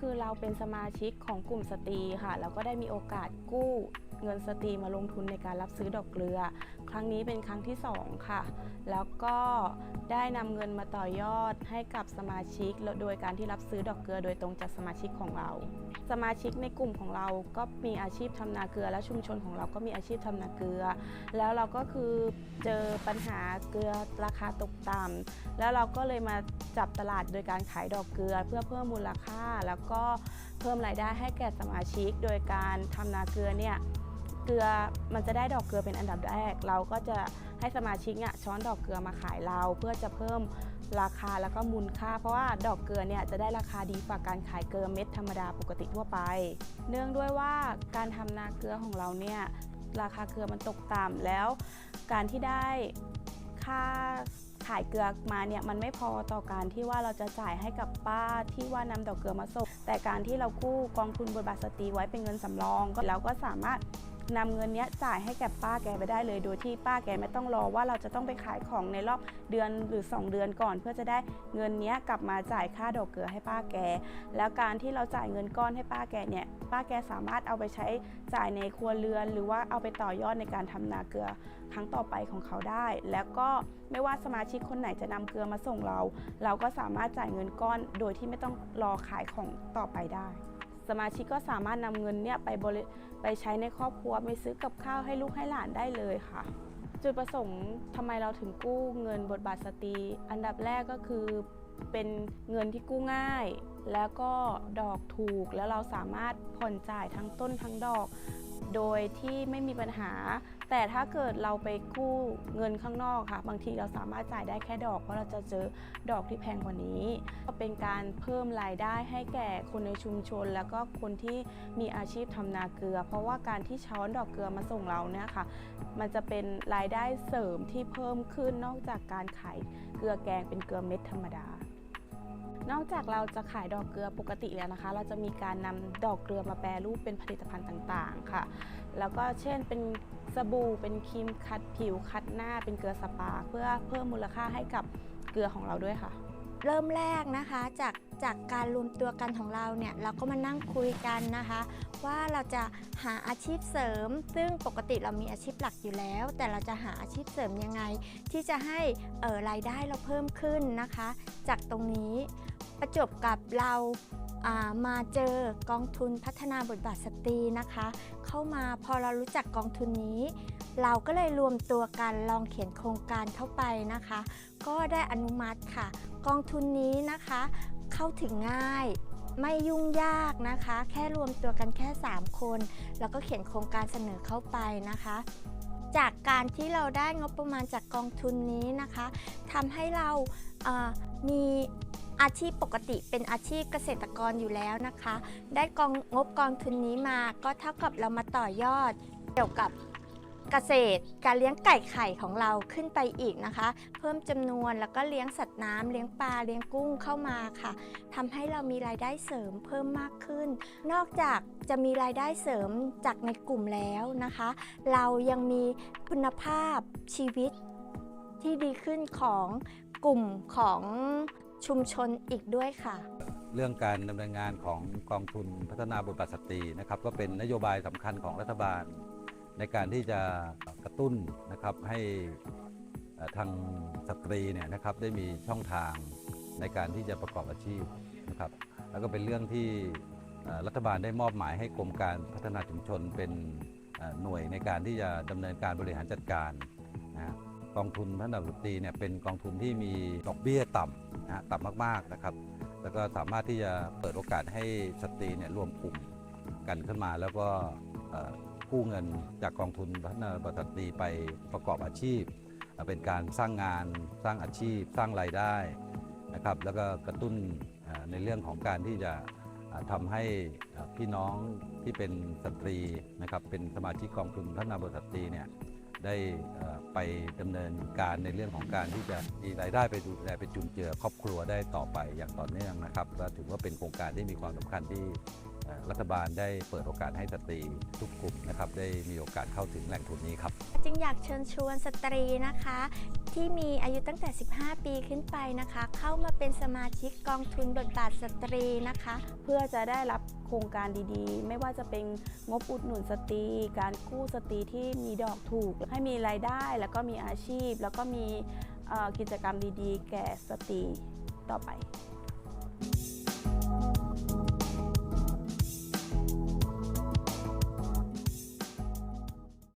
คือเราเป็นสมาชิกของกลุ่มสตรีค่ะ แล้วก็ได้มีโอกาสกู้เงินสตรีมาลงทุนในการรับซื้อดอกเกลือ ครั้งนี้เป็นครั้งที่สองค่ะ แล้วก็ได้นำเงินมาต่อยอดให้กับสมาชิก โดยการที่รับซื้อดอกเกลือ โดยตรงจากสมาชิกของเรา สมาชิกในกลุ่มของเราก็มีอาชีพทำนาเกลือ และชุมชนของเราก็มีอาชีพทำนาเกลือ แล้วเราก็คือเจอปัญหาเกลือราคาตกต่ำแล้วเราก็เลยมาจับตลาดโดยการขายดอกเกลือ เพื่อเพิ่มมูลค่าแล้วก็เพิ่มรายได้ให้แก่สมาชิก โดยการทำนาเกลือเนี่ยเกลือมันจะได้ดอกเกลือเป็นอันดับแรก เราก็จะให้สมาชิกเนี่ยช้อนดอกเกลือมาขายเรา เพื่อจะเพิ่มราคาแล้วก็มูลค่า เพราะว่าดอกเกลือเนี่ยจะได้ราคาดีกว่าการขายเกลือเม็ดธรรมดาปกติทั่วไป เนื่องด้วยว่าการทำนาเกลือของเราเนี่ยราคาเกลือมันตกต่ำแล้วการที่ได้ค่า ขายเกลือมาเนี่ยมันไม่พอต่อการที่ว่าเราจะจ่ายให้กับป้าที่ว่านำดอกเกลือมาส่งแต่การที่เรากู้กองทุนบทบาทสตรีไว้เป็นเงินสำรองก็เราก็สามารถ นำเงินนี้จ่ายให้แก่ป้าแกไปได้เลย โดยที่ป้าแกไม่ต้องรอว่าเราจะต้องไปขายของในรอบเดือนหรือ 2 เดือนก่อน เพื่อจะได้เงินนี้กลับมาจ่ายค่าดอกเกลือให้ป้าแก แล้วการที่เราจ่ายเงินก้อนให้ป้าแกเนี่ยป้าแกสามารถเอาไปใช้จ่ายในครัวเรือน หรือว่าเอาไปต่อยอดในการทำนาเกลือครั้งต่อไปของเขาได้ แล้วก็ไม่ว่าสมาชิกคนไหนจะนำเกลือมาส่งเรา เราก็สามารถจ่ายเงินก้อนโดยที่ไม่ต้องรอขายของต่อไปได้ สมาชิกก็สามารถนำเงินเนี่ยไปบริไปใช้ในครอบครัวไปซื้อกับข้าวให้ลูกให้หลานได้เลยค่ะ จุดประสงค์ทำไมเราถึงกู้เงินบทบาทสตรี อันดับแรกก็คือเป็นเงินที่กู้ง่าย แล้วก็ดอกถูกแล้วเราสามารถผ่อนจ่ายทั้งต้นทั้งดอก โดยที่ไม่มีปัญหา แต่ถ้าเกิดเราไปกู้เงินข้างนอกค่ะ บางทีเราสามารถจ่ายได้แค่ดอก เพราะเราจะเจอดอกที่แพงกว่านี้ก็เป็นการเพิ่มรายได้ให้แก่คนในชุมชน แล้วก็คนที่มีอาชีพทำนาเกลือ เพราะว่าการที่ช้อนดอกเกลือมาส่งเราเนี่ยค่ะ มันจะเป็นรายได้เสริมที่เพิ่มขึ้นนอกจากการขายเกลือแกงเป็นเกลือเม็ดธรรมดา นอกจากเราจะขายดอกเกลือปกติแล้วนะคะ เราจะมีการนำดอกเกลือมาแปรรูปเป็นผลิตภัณฑ์ต่างๆค่ะ แล้วก็เช่นเป็นสบู่เป็นครีมคัดผิวคัดหน้าเป็นเกลือสปา เพื่อเพิ่มมูลค่าให้กับเกลือของเราด้วยค่ะ เริ่มแรกนะคะจากจากการรวมตัวกันของเราเนี่ยเราก็มานั่งคุยกันนะคะ ว่าเราจะหาอาชีพเสริม ซึ่งปกติเรามีอาชีพหลักอยู่แล้ว แต่เราจะหาอาชีพเสริมยังไง ที่จะให้เออรายได้เราเพิ่มขึ้นนะคะ จากตรงนี้ ประจบกับเราามาเจอกองทุนพัฒนาบทบาทสตรีนะคะ เข้ามาพอเรารู้จักกองทุนนี้ เราก็เลยรวมตัวกันลองเขียนโครงการเข้าไปนะคะ ก็ได้อนุมัติค่ะ กองทุนนี้นะคะเข้าถึงง่ายไม่ยุ่งยากนะคะ แค่รวมตัวกันแค่ 3 คน แล้วก็เขียนโครงการเสนอเข้าไปนะคะ จากการที่เราได้งบประมาณจากกองทุนนี้นะคะทำให้เรามี อาชีพปกติเป็นอาชีพเกษตรกรอยู่แล้วนะคะ ได้กองงบกองทุนนี้มาก็เท่ากับเรามาต่อยอด เกี่ยวกับเกษตรการเลี้ยงไก่ไข่ของเราขึ้นไปอีกนะคะ เพิ่มจำนวนแล้วก็เลี้ยงสัตว์น้ำเลี้ยงปลาเลี้ยงกุ้งเข้ามาค่ะทำให้เรามีรายได้เสริมเพิ่มมากขึ้น นอกจากจะมีรายได้เสริมจากในกลุ่มแล้วนะคะ เรายังมีคุณภาพชีวิตที่ดีขึ้นของกลุ่มของ ชุมชนอีกด้วยค่ะ เรื่องการดำเนินงานของกองทุนพัฒนาบทบาทสตรีนะครับก็เป็นนโยบายสำคัญของรัฐบาล ในการที่จะกระตุ้นนะครับให้ทางสตรีเนี่ยนะครับได้มีช่องทางในการที่จะประกอบอาชีพนะครับแล้วก็เป็นเรื่องที่รัฐบาลได้มอบหมายให้กรมการพัฒนาชุมชนเป็นหน่วยในการที่จะดำเนินการบริหารจัดการนะฮะ กองทุนพัฒนาสตรตีเนี่ยเป็นกองทุนที่มีดอกเบี้ยต่ำนะฮะต่ำมากๆนะครับ แล้วก็สามารถที่จะเปิดโอกาสให้สตรีเนี่ยรวมกลุ่มกันขึ้นมา แล้วก็กู้เงินจากกองทุนพัฒนาบทสตรตีไปประกอบอาชีพ เป็นการสร้างงานสร้างอาชีพ สร้างรายได้นะครับ แล้วก็กระตุ้นในเรื่องของการที่จะเอ่อทำให้พี่น้องที่เป็นสตรีนะครับเป็นสมาชิกกองทุนพัฒนาบทสตรีเนี่ย ได้ไปดำเนินการในเรื่องของการที่จะมีรายได้ไปดูแลไปจุนเจือครอบครัวได้ต่อไปอย่างต่อเนื่องนะครับก็ถือว่าเป็นโครงการที่มีความสำคัญที่ รัฐบาลได้เปิดโอกาสให้สตรีทุกกลุ่มนะครับได้มีโอกาสเข้าถึงแหล่งทุนนี้ครับ จึงอยากเชิญชวนสตรีนะคะ ที่มีอายุตั้งแต่ 15 ปีขึ้นไปนะคะ เข้ามาเป็นสมาชิกกองทุนบทบาทสตรีนะคะ เพื่อจะได้รับโครงการดีๆ ไม่ว่าจะเป็นงบอุดหนุนสตรี การกู้สตรีที่มีดอกถูก ให้มีรายได้แล้วก็มีอาชีพ แล้วก็มีกิจกรรมดีๆ แก่สตรีต่อไป